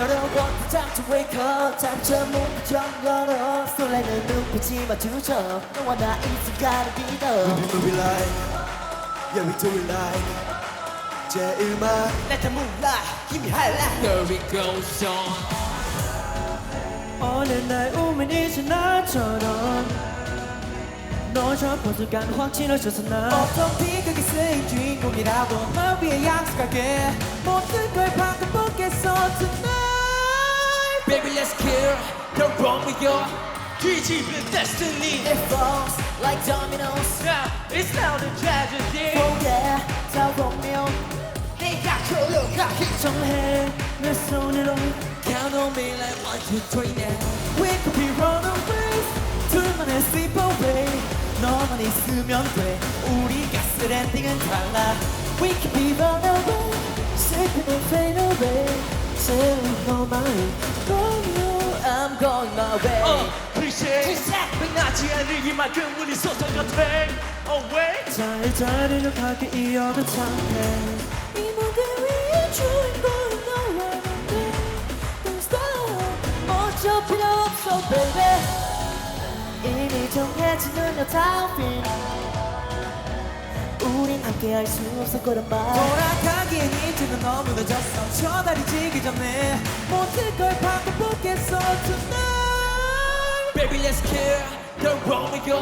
여러분 잠시 wake up 열어 설레는 눈빛이 마주쳐 너와 나이 순간을 믿어 We move it like Yeah we do it like 제 음악 Let the moonlight give me highlight Here we go on 어느 날 우민 이제 나처럼 너저 포스간 확 치러져서 나 어떤 비극이 쓰인 주인공이라도 널 위해 약속할게 모든 걸 바꿔보겠어 tonight let's kill Don't wrong with your 뒤집은 destiny It falls like dominoes Now it's not a tragedy Oh yeah 다 보면 내가 걸어가기 정해 내 손으로 Count on me like one two three now We could be runaways 둘만의 slip away 너만 있으면 돼 우리 가스 랜딩은 달라 We could be runaway Sleeping and fade away 새로운 going my way 어 클리셰 빛나지 않을 이만큼 우리 돼 Oh wait 잘 자리를 가게 이어간 상태. 이 무대 위에 주인공은 너와 나인데. Don't stop. 어쩔 필요 없어 baby. 이미 정해진 여타운 필 우린 함께 할 수 없을 거란 말. 돌아가기엔 이제는 너무 늦었어. 저 다리 지기 전에 모든 걸 바꿔보겠어. Tonight Baby let's kill Don't wrong with your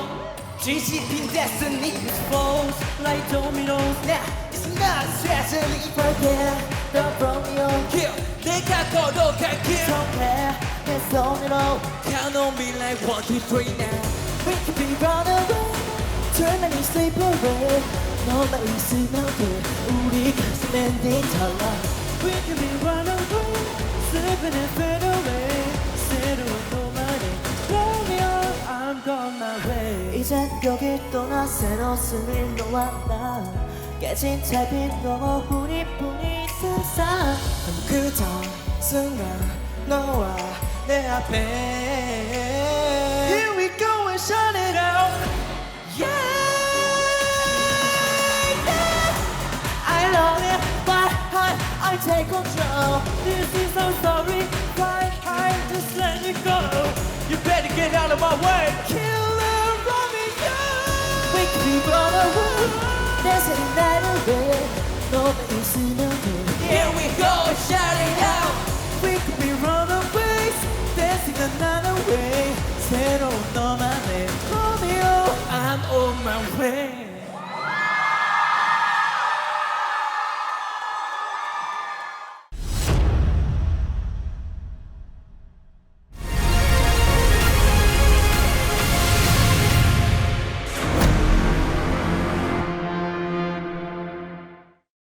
뒤집힌 destiny falls like dominoes Now it's not a tragedy Forget the Romeo Kill 내가 걸어갈게 정해 내 손으로 Count on me like one two three now We could be runaway Turn and sleep away 너만 있으면 돼 우리 가슴 엔딩 달라 We could be runaway Slipping and fade away 이젠 여길 떠나 새로 쓸 너와 나 깨진 짧은 너뿐이뿐인 세상 그저 순간 너와 내 앞에 Here we go and shut it out Yeah, yeah. I love it but I, I take control This is so sorry Why I just let it go You better get out of my way Here we go, shout it out. We could be runaways, dancing another way. 새로운 너만의 Romeo, I'm on my way.